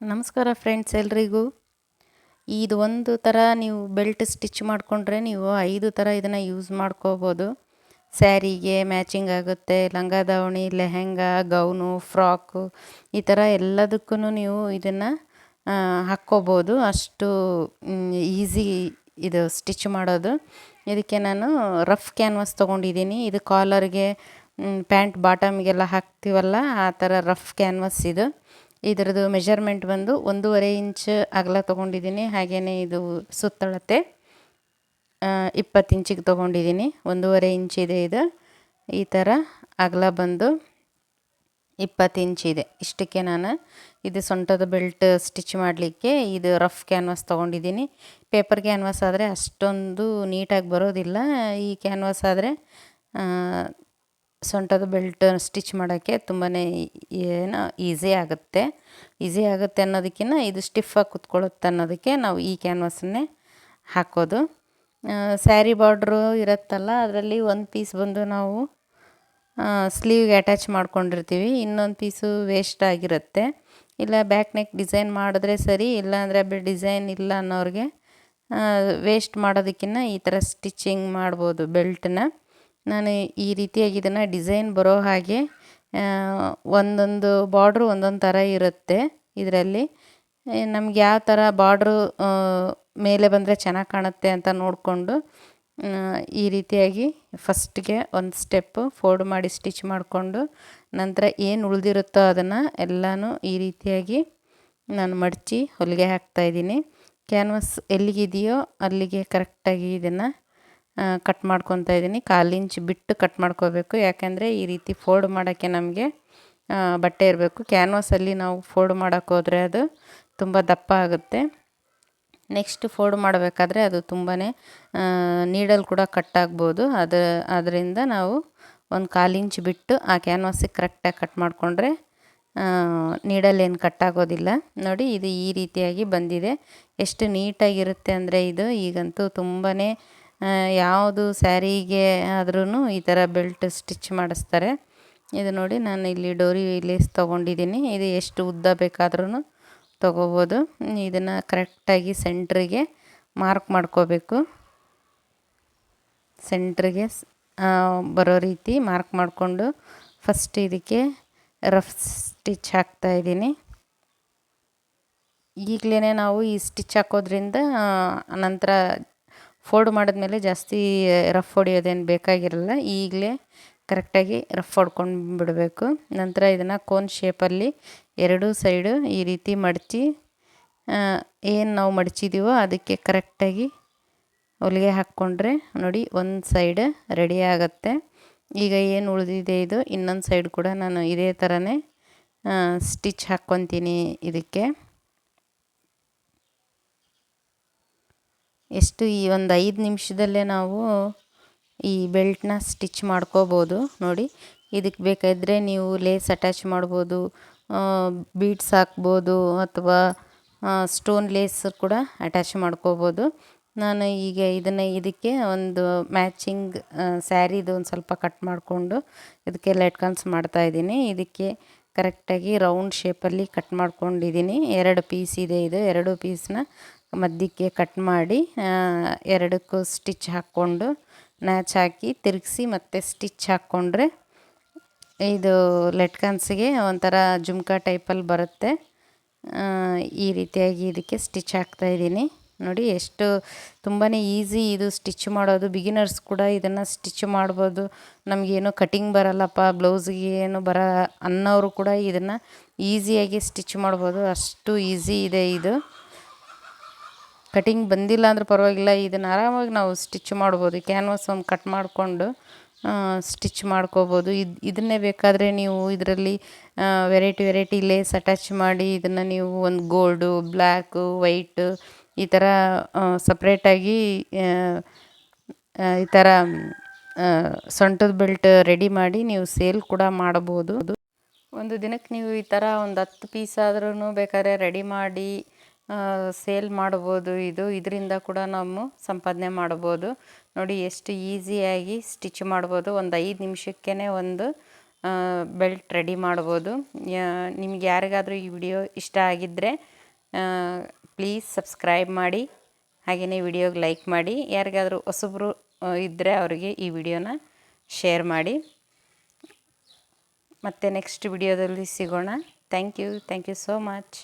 ನಮಸ್ಕಾರ ಫ್ರೆಂಡ್ಸ್ ಎಲ್ರಿಗೂ. ಇದು ಒಂದು ಥರ ನೀವು ಬೆಲ್ಟ್ ಸ್ಟಿಚ್ ಮಾಡಿಕೊಂಡ್ರೆ ನೀವು ಐದು ಥರ ಇದನ್ನು ಯೂಸ್ ಮಾಡ್ಕೋಬೋದು. ಸ್ಯಾರಿಗೆ ಮ್ಯಾಚಿಂಗ್ ಆಗುತ್ತೆ, ಲಂಗ ದಾವಣಿ, ಲೆಹೆಂಗಾ, ಗೌನು, ಫ್ರಾಕು ಈ ಥರ ಎಲ್ಲದಕ್ಕೂ ನೀವು ಇದನ್ನು ಹಾಕ್ಕೋಬೋದು. ಅಷ್ಟು ಈಸಿ ಇದು ಸ್ಟಿಚ್ ಮಾಡೋದು. ಇದಕ್ಕೆ ನಾನು ರಫ್ ಕ್ಯಾನ್ವಾಸ್ ತೊಗೊಂಡಿದ್ದೀನಿ. ಇದು ಕಾಲರ್ಗೆ ಪ್ಯಾಂಟ್ ಬಾಟಮ್ಗೆಲ್ಲ ಹಾಕ್ತೀವಲ್ಲ, ಆ ಥರ ರಫ್ ಕ್ಯಾನ್ವಾಸ್ ಇದು. ಇದರದ್ದು ಮೆಜರ್ಮೆಂಟ್ ಬಂದು ಒಂದೂವರೆ ಇಂಚ್ ಅಗಲ ತೊಗೊಂಡಿದ್ದೀನಿ. ಹಾಗೇ ಇದು ಸುತ್ತಳತೆ ಇಪ್ಪತ್ತು ಇಂಚಿಗೆ ತೊಗೊಂಡಿದ್ದೀನಿ. ಒಂದೂವರೆ ಇಂಚ್ ಇದೆ ಇದು. ಈ ಥರ ಅಗಲ ಬಂದು ಇಪ್ಪತ್ತು ಇಂಚ್ ಇದೆ. ಇಷ್ಟಕ್ಕೆ ನಾನು ಇದು ಸೊಂಟದ ಬೆಲ್ಟ್ ಸ್ಟಿಚ್ ಮಾಡಲಿಕ್ಕೆ ಇದು ರಫ್ ಕ್ಯಾನ್ವಾಸ್ ತೊಗೊಂಡಿದ್ದೀನಿ. ಪೇಪರ್ ಕ್ಯಾನ್ವಾಸ್ ಆದರೆ ಅಷ್ಟೊಂದು ನೀಟಾಗಿ ಬರೋದಿಲ್ಲ. ಈ ಕ್ಯಾನ್ವಾಸ್ ಆದರೆ ಸೊಂಟದ ಬೆಲ್ಟ್ ಸ್ಟಿಚ್ ಮಾಡೋಕ್ಕೆ ತುಂಬಾ ಏನು ಈಸಿ ಆಗುತ್ತೆ. ಈಸಿ ಆಗುತ್ತೆ ಅನ್ನೋದಕ್ಕಿಂತ ಇದು ಸ್ಟಿಫಾಗಿ ಕುತ್ಕೊಳ್ಳುತ್ತೆ ಅನ್ನೋದಕ್ಕೆ ನಾವು ಈ ಕ್ಯಾನ್ವಾಸನ್ನೇ ಹಾಕೋದು. ಸ್ಯಾರಿ ಬಾರ್ಡ್ರು ಇರುತ್ತಲ್ಲ, ಅದರಲ್ಲಿ ಒಂದು ಪೀಸ್ ಬಂದು ನಾವು ಸ್ಲೀವ್ಗೆ ಅಟ್ಯಾಚ್ ಮಾಡ್ಕೊಂಡಿರ್ತೀವಿ. ಇನ್ನೊಂದು ಪೀಸು ವೇಸ್ಟ್ ಆಗಿರುತ್ತೆ. ಇಲ್ಲ ಬ್ಯಾಕ್ ನೆಕ್ ಡಿಸೈನ್ ಮಾಡಿದ್ರೆ ಸರಿ ಇಲ್ಲ ಅಂದರೆ ಡಿಸೈನ್ ಇಲ್ಲ ಅನ್ನೋರಿಗೆ ವೇಸ್ಟ್ ಮಾಡೋದಕ್ಕಿಂತ ಈ ಥರ ಸ್ಟಿಚಿಂಗ್ ಮಾಡ್ಬೋದು ಬೆಲ್ಟನ್ನ ನಾನು ಈ ರೀತಿಯಾಗಿ ಇದನ್ನು ಡಿಸೈನ್ ಬರೋ ಹಾಗೆ ಒಂದೊಂದು ಬಾರ್ಡ್ರು ಒಂದೊಂದು ಥರ ಇರುತ್ತೆ ಇದರಲ್ಲಿ. ನಮ್ಗೆ ಯಾವ ಥರ ಬಾರ್ಡ್ರು ಮೇಲೆ ಬಂದರೆ ಚೆನ್ನಾಗಿ ಕಾಣುತ್ತೆ ಅಂತ ನೋಡಿಕೊಂಡು ಈ ರೀತಿಯಾಗಿ ಫಸ್ಟ್ಗೆ ಒಂದು ಸ್ಟೆಪ್ಪು ಫೋಲ್ಡ್ ಮಾಡಿ ಸ್ಟಿಚ್ ಮಾಡಿಕೊಂಡು, ನಂತರ ಏನು ಉಳಿದಿರುತ್ತೋ ಅದನ್ನು ಎಲ್ಲನೂ ಈ ರೀತಿಯಾಗಿ ನಾನು ಮಡಚಿ ಹೊಲಿಗೆ ಹಾಕ್ತಾಯಿದ್ದೀನಿ ಕ್ಯಾನ್ವಸ್ ಎಲ್ಲಿಗಿದೆಯೋ ಅಲ್ಲಿಗೆ ಕರೆಕ್ಟಾಗಿ ಇದನ್ನು ಕಟ್ ಮಾಡ್ಕೊತಾ ಇದ್ದೀನಿ ಕಾಲಿಂಚ್ ಬಿಟ್ಟು ಕಟ್ ಮಾಡ್ಕೋಬೇಕು. ಯಾಕೆಂದರೆ ಈ ರೀತಿ ಫೋಲ್ಡ್ ಮಾಡೋಕ್ಕೆ ನಮಗೆ ಬಟ್ಟೆ ಇರಬೇಕು. ಕ್ಯಾನ್ವಾಸಲ್ಲಿ ನಾವು ಫೋಲ್ಡ್ ಮಾಡೋಕ್ಕೆ ಅದು ತುಂಬ ದಪ್ಪ ಆಗುತ್ತೆ. ನೆಕ್ಸ್ಟ್ ಫೋಲ್ಡ್ ಮಾಡಬೇಕಾದ್ರೆ ಅದು ತುಂಬಾ ನೀಡಲ್ ಕೂಡ ಕಟ್ ಆಗ್ಬೋದು. ಅದು, ಅದರಿಂದ ನಾವು ಒಂದು ಕಾಲು ಇಂಚ್ ಬಿಟ್ಟು ಆ ಕ್ಯಾನ್ವಾಸಿಗೆ ಕರೆಕ್ಟಾಗಿ ಕಟ್ ಮಾಡಿಕೊಂಡ್ರೆ ನೀಡಲ್ ಏನು ಕಟ್ ಆಗೋದಿಲ್ಲ. ನೋಡಿ, ಇದು ಈ ರೀತಿಯಾಗಿ ಬಂದಿದೆ. ಎಷ್ಟು ನೀಟಾಗಿರುತ್ತೆ ಅಂದರೆ ಇದು ಈಗಂತೂ ತುಂಬಾ ಯಾವುದು ಸ್ಯಾರಿಗೆ ಆದ್ರೂ ಈ ಥರ ಬೆಲ್ಟ್ ಸ್ಟಿಚ್ ಮಾಡಿಸ್ತಾರೆ. ಇದು ನೋಡಿ ನಾನು ಇಲ್ಲಿ ಡೋರಿ ಲೇಸ್ ತೊಗೊಂಡಿದ್ದೀನಿ. ಇದು ಎಷ್ಟು ಉದ್ದ ಬೇಕಾದ್ರೂ ತೊಗೋಬೋದು. ಇದನ್ನು ಕರೆಕ್ಟಾಗಿ ಸೆಂಟ್ರಿಗೆ ಮಾರ್ಕ್ ಮಾಡ್ಕೋಬೇಕು. ಸೆಂಟ್ರಿಗೆ ಬರೋ ರೀತಿ ಮಾರ್ಕ್ ಮಾಡಿಕೊಂಡು ಫಸ್ಟ್ ಇದಕ್ಕೆ ರಫ್ ಸ್ಟಿಚ್ ಹಾಕ್ತಾಯಿದ್ದೀನಿ ಈಗಲೇ ನಾವು ಈ ಸ್ಟಿಚ್ ಹಾಕೋದ್ರಿಂದ ನಂತರ ಫೋಲ್ಡ್ ಮಾಡಿದ್ಮೇಲೆ ಜಾಸ್ತಿ ರಫ್ ಹೊಡಿಯೋದೇನು ಬೇಕಾಗಿರಲ್ಲ, ಈಗಲೇ ಕರೆಕ್ಟಾಗಿ ರಫ್ ಹೊಡ್ಕೊಂಡು ಬಿಡಬೇಕು ನಂತರ ಇದನ್ನು ಕೋನ್ ಶೇಪಲ್ಲಿ ಎರಡೂ ಸೈಡು ಈ ರೀತಿ ಮಡಚಿ ಏನು ನಾವು ಮಡಚಿದ್ದೀವೋ ಅದಕ್ಕೆ ಕರೆಕ್ಟಾಗಿ ಹೊಲಿಗೆ ಹಾಕ್ಕೊಂಡ್ರೆ ನೋಡಿ ಒಂದು ಸೈಡ್ ರೆಡಿ ಆಗುತ್ತೆ. ಈಗ ಏನು ಉಳಿದಿದೆ ಇದು, ಇನ್ನೊಂದು ಸೈಡ್ ಕೂಡ ನಾನು ಇದೇ ಥರನೇ ಸ್ಟಿಚ್ ಹಾಕ್ಕೊತೀನಿ ಇದಕ್ಕೆ. ಎಷ್ಟು ಈ ಒಂದು ಐದು ನಿಮಿಷದಲ್ಲೇ ನಾವು ಈ ಬೆಲ್ಟ್ನ ಸ್ಟಿಚ್ ಮಾಡ್ಕೋಬೋದು. ನೋಡಿ, ಇದಕ್ಕೆ ಬೇಕಾದರೆ ನೀವು ಲೇಸ್ ಅಟ್ಯಾಚ್ ಮಾಡ್ಬೋದು ಬೀಡ್ಸ್ ಹಾಕ್ಬೋದು ಅಥವಾ ಸ್ಟೋನ್ ಲೇಸ್ ಕೂಡ ಅಟ್ಯಾಚ್ ಮಾಡ್ಕೋಬೋದು. ನಾನು ಈಗ ಇದನ್ನು, ಇದಕ್ಕೆ ಒಂದು ಮ್ಯಾಚಿಂಗ್ ಸ್ಯಾರಿದು ಒಂದು ಸ್ವಲ್ಪ ಕಟ್ ಮಾಡಿಕೊಂಡು ಇದಕ್ಕೆ ಲೈಟ್ಕನ್ಸ್ ಮಾಡ್ತಾಯಿದ್ದೀನಿ ಇದಕ್ಕೆ ಕರೆಕ್ಟಾಗಿ ರೌಂಡ್ ಶೇಪಲ್ಲಿ ಕಟ್ ಮಾಡ್ಕೊಂಡಿದ್ದೀನಿ. ಎರಡು ಪೀಸ್ ಇದೆ ಇದು. ಎರಡು ಪೀಸ್ನ ಮಧ್ಯಕ್ಕೆ ಕಟ್ ಮಾಡಿ ಎರಡಕ್ಕೂ ಸ್ಟಿಚ್ ಹಾಕ್ಕೊಂಡು ನ್ಯಾಚ್ ಹಾಕಿ ತಿರುಗಿಸಿ ಮತ್ತೆ ಸ್ಟಿಚ್ ಹಾಕ್ಕೊಂಡ್ರೆ ಇದು ಲೆಟ್ಕನ್ಸಿಗೆ ಒಂಥರ ಜುಮ್ಕಾ ಟೈಪಲ್ಲಿ ಬರುತ್ತೆ. ಈ ರೀತಿಯಾಗಿ ಇದಕ್ಕೆ ಸ್ಟಿಚ್ ಹಾಕ್ತಾಯಿದ್ದೀನಿ ನೋಡಿ ಎಷ್ಟು ತುಂಬಾ ಈಸಿ ಇದು ಸ್ಟಿಚ್ ಮಾಡೋದು. ಬಿಗಿನರ್ಸ್ ಕೂಡ ಇದನ್ನು ಸ್ಟಿಚ್ ಮಾಡ್ಬೋದು. ನಮಗೇನು ಕಟಿಂಗ್ ಬರಲ್ಲಪ್ಪ ಬ್ಲೌಸಿಗೆ ಏನು ಬರ ಅನ್ನೋರು ಕೂಡ ಇದನ್ನು ಈಸಿಯಾಗಿ ಸ್ಟಿಚ್ ಮಾಡ್ಬೋದು. ಅಷ್ಟು ಈಸಿ ಇದೆ ಇದು. ಕಟಿಂಗ್ ಬಂದಿಲ್ಲ ಅಂದ್ರೆ ಪರವಾಗಿಲ್ಲ, ಇದನ್ನು ಆರಾಮಾಗಿ ನಾವು ಸ್ಟಿಚ್ ಮಾಡ್ಬೋದು. ಕ್ಯಾನ್ವಾಸ್ ಒಂದು ಕಟ್ ಮಾಡಿಕೊಂಡು ಸ್ಟಿಚ್ ಮಾಡ್ಕೋಬೋದು. ಇದು, ಇದನ್ನೇ ಬೇಕಾದರೆ ನೀವು ಇದರಲ್ಲಿ ವೆರೈಟಿ ವೆರೈಟಿ ಲೇಸ್ ಅಟ್ಯಾಚ್ ಮಾಡಿ ಇದನ್ನು ನೀವು ಒಂದು ಗೋಲ್ಡು ಬ್ಲ್ಯಾಕು ವೈಟು ಈ ಥರ ಸಪ್ರೇಟಾಗಿ ಈ ಥರ ಸೊಂಟದ ಬೆಲ್ಟ್ ರೆಡಿ ಮಾಡಿ ನೀವು ಸೇಲ್ ಕೂಡ ಮಾಡಬಹುದು. ಒಂದು ದಿನಕ್ಕೆ ನೀವು ಈ ಥರ ಒಂದು ಹತ್ತು ಪೀಸ್ ಆದ್ರೂ ಬೇಕಾದ್ರೆ ರೆಡಿ ಮಾಡಿ ಸೇಲ್ ಮಾಡ್ಬೋದು, ಇದು ಇದರಿಂದ ಕೂಡ ನಾವು ಸಂಪಾದನೆ ಮಾಡ್ಬೋದು. ನೋಡಿ, ಎಷ್ಟು ಈಸಿಯಾಗಿ ಸ್ಟಿಚ್ ಮಾಡ್ಬೋದು. ಒಂದು ಐದು ನಿಮಿಷಕ್ಕೇ ಒಂದು ಬೆಲ್ಟ್ ರೆಡಿ ಮಾಡ್ಬೋದು. ನಿಮ್ಗೆ ಯಾರಿಗಾದರೂ ಈ ವಿಡಿಯೋ ಇಷ್ಟ ಆಗಿದ್ದರೆ ಪ್ಲೀಸ್ ಸಬ್ಸ್ಕ್ರೈಬ್ ಮಾಡಿ ಹಾಗೆಯೇ ವಿಡಿಯೋಗೆ ಲೈಕ್ ಮಾಡಿ. ಯಾರಿಗಾದರೂ ಹೊಸಬ್ರು ಇದ್ದರೆ ಅವರಿಗೆ ಈ ವಿಡಿಯೋನ ಶೇರ್ ಮಾಡಿ. ಮತ್ತು ನೆಕ್ಸ್ಟ್ ವಿಡಿಯೋದಲ್ಲಿ ಸಿಗೋಣ. Thank you. Thank you so much.